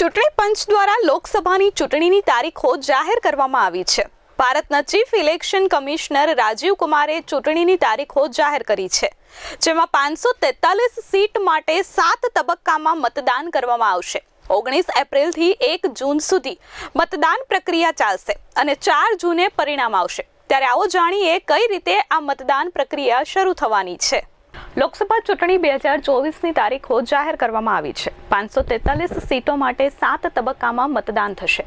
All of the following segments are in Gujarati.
ચૂંટણી પંચ દ્વારા લોકસભાની ચૂંટણીની તારીખો જાહેર કરવામાં આવી છે. ભારતના ચીફ ઇલેક્શન કમિશનર રાજીવ કુમારે ચૂંટણીની તારીખો જાહેર કરી છે. જેમાં પાંચસો તેતાલીસ સીટ માટે સાત તબક્કામાં મતદાન કરવામાં આવશે. ઓગણીસ એપ્રિલથી એક જૂન સુધી મતદાન પ્રક્રિયા ચાલશે અને ચાર જૂને પરિણામ આવશે. ત્યારે આવો જાણીએ કઈ રીતે આ મતદાન પ્રક્રિયા શરૂ થવાની છે. લોકસભા ચૂંટણી બે હજાર ચોવીસની તારીખો જાહેર કરવામાં આવી છે. પાંચસો તેતાલીસ સીટો માટે સાત તબક્કામાં મતદાન થશે.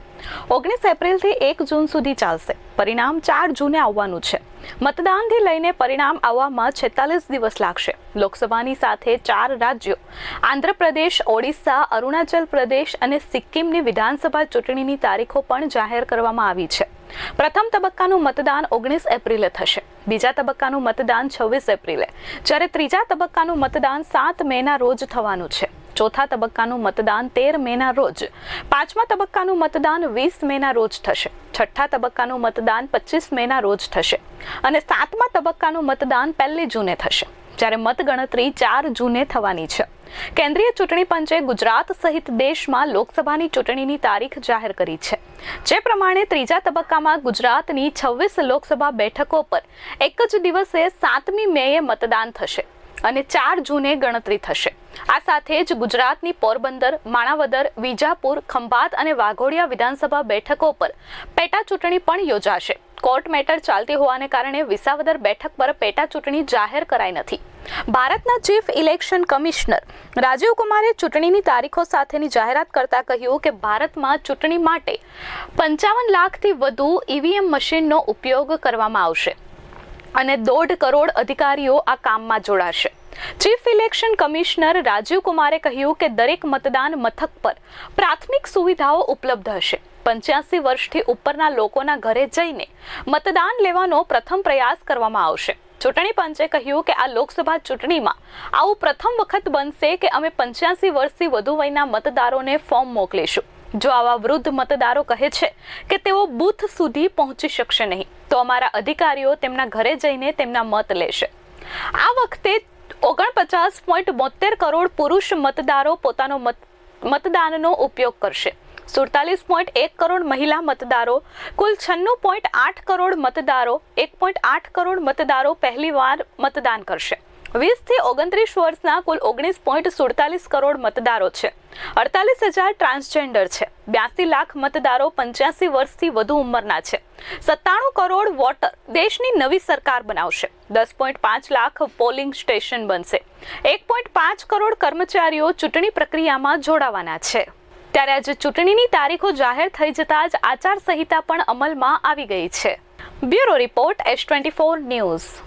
ઓગણીસ એપ્રિલથી એક જૂન સુધી ચાલશે. પરિણામ ચાર જૂને આવવાનું છે. મતદાનથી લઈને પરિણામ આવવામાં છેતાલીસ દિવસ લાગશે. લોકસભાની સાથે ચાર રાજ્યો, આંધ્રપ્રદેશ, ઓડિશા, અરુણાચલ પ્રદેશ અને સિક્કિમની વિધાનસભા ચૂંટણીની તારીખો પણ જાહેર કરવામાં આવી છે. પ્રથમ તબક્કાનું મતદાન ઓગણીસ એપ્રિલે થશે. બીજા તબક્કાનું મતદાન છવ્વીસ એપ્રિલે. જ્યારે ત્રીજા તબક્કાનું મતદાન સાત મેના રોજ થવાનું છે. ચોથા તબક્કાનું મતદાન તેર મેના રોજ. પાંચમા તબક્કાનું મતદાન વીસ મેના રોજ થશે. છઠ્ઠા તબક્કાનું મતદાન પચીસ મેના રોજ થશે. અને સાતમા તબક્કાનું મતદાન પહેલી જૂને થશે. જ્યારે મતગણતરી ચાર જૂને થવાની છે. કેન્દ્રીય ચૂંટણી પંચે ગુજરાત સહિત દેશમાં લોકસભાની ચૂંટણીની તારીખ જાહેર કરી છે. જે પ્રમાણે ત્રીજા તબક્કામાં ગુજરાતની છવ્વીસ લોકસભા બેઠકો પર એક જ દિવસે સાતમી મેએ મતદાન થશે અને ચાર જૂને ગણતરી થશે. આ સાથે જ ગુજરાતની પોરબંદર, માણાવદર, વિજાપુર, ખંભાત અને વાઘોડિયા વિધાનસભા બેઠકો પર પેટા ચૂંટણી પણ યોજાશે. કોર્ટ મેટર ચાલતી હોવાને કારણે વિસાવદર બેઠક પર પેટા ચૂંટણી જાહેર કરાઈ નથી. ભારતના ચીફ ઇલેક્શન કમિશનર રાજીવ કુમારે ચૂંટણીની તારીખો સાથેની જાહેરાત કરતા કહ્યું કે ભારતમાં ચૂંટણી માટે પંચાવન લાખથી વધુ ઈવીએમ મશીનનો ઉપયોગ કરવામાં આવશે અને દોઢ કરોડ અધિકારીઓ આ કામમાં જોડાશે. ચીફ ઇલેક્શન કમિશનર રાજીવ કુમારે કહ્યું કે દરેક મતદાન મથક પર પ્રાથમિક સુવિધાઓ ઉપલબ્ધ હશે. પંચ્યાસી વર્ષથી ઉપરના લોકોના ઘરે જઈને મતદાન લેવાનો પ્રથમ પ્રયાસ કરવામાં આવશે. ચૂંટણી પંચે કહ્યું કે આ લોકસભા ચૂંટણીમાં આવું પ્રથમ વખત બનશે કે અમે પંચ્યાસી વર્ષથી વધુ વયના મતદારોને ફોર્મ મોકલીશું. જો આવા વૃદ્ધ મતદારો કહે છે કે તેઓ બૂથ સુધી પહોંચી શકશે નહીં, તો અમારા અધિકારીઓ તેમના ઘરે જઈને તેમના મત લેશે. આ વખતે ઓગણપચાસ પોઈન્ટ બોતેર કરોડ પુરુષ મતદારો પોતાનો મત, મતદાનનો ઉપયોગ કરશે. સુડતાલીસ પોઈન્ટ એક કરોડ મહિલા મતદારો, કુલ છન્નું પોઈન્ટ આઠ કરોડ મતદારો, એક પોઈન્ટ આઠ કરોડ મતદારો પહેલીવાર મતદાન કરશે. વીસથી ઓગણત્રીસ વર્ષના કુલ ઓગણીસ પોઈન્ટ સુડતાલીસ કરોડ મતદારો છે. અડતાલીસ હજાર ટ્રાન્સજેન્ડર છે. બ્યાસી લાખ મતદારો પંચ્યાસી વર્ષથી વધુ ઉંમરના છે. સત્તાણું કરોડ વોટર દેશની નવી સરકાર બનાવશે. દસ પોઈન્ટ પાંચ લાખ પોલિંગ સ્ટેશન બનશે. એક પોઈન્ટ પાંચ કરોડ કર્મચારીઓ ચૂંટણી પ્રક્રિયામાં જોડાવાના છે. ત્યારે આજે ચૂંટણીની તારીખો જાહેર થઈ જતા જ આચારસંહિતા પણ અમલમાં આવી ગઈ છે. Bureau report S twenty four news.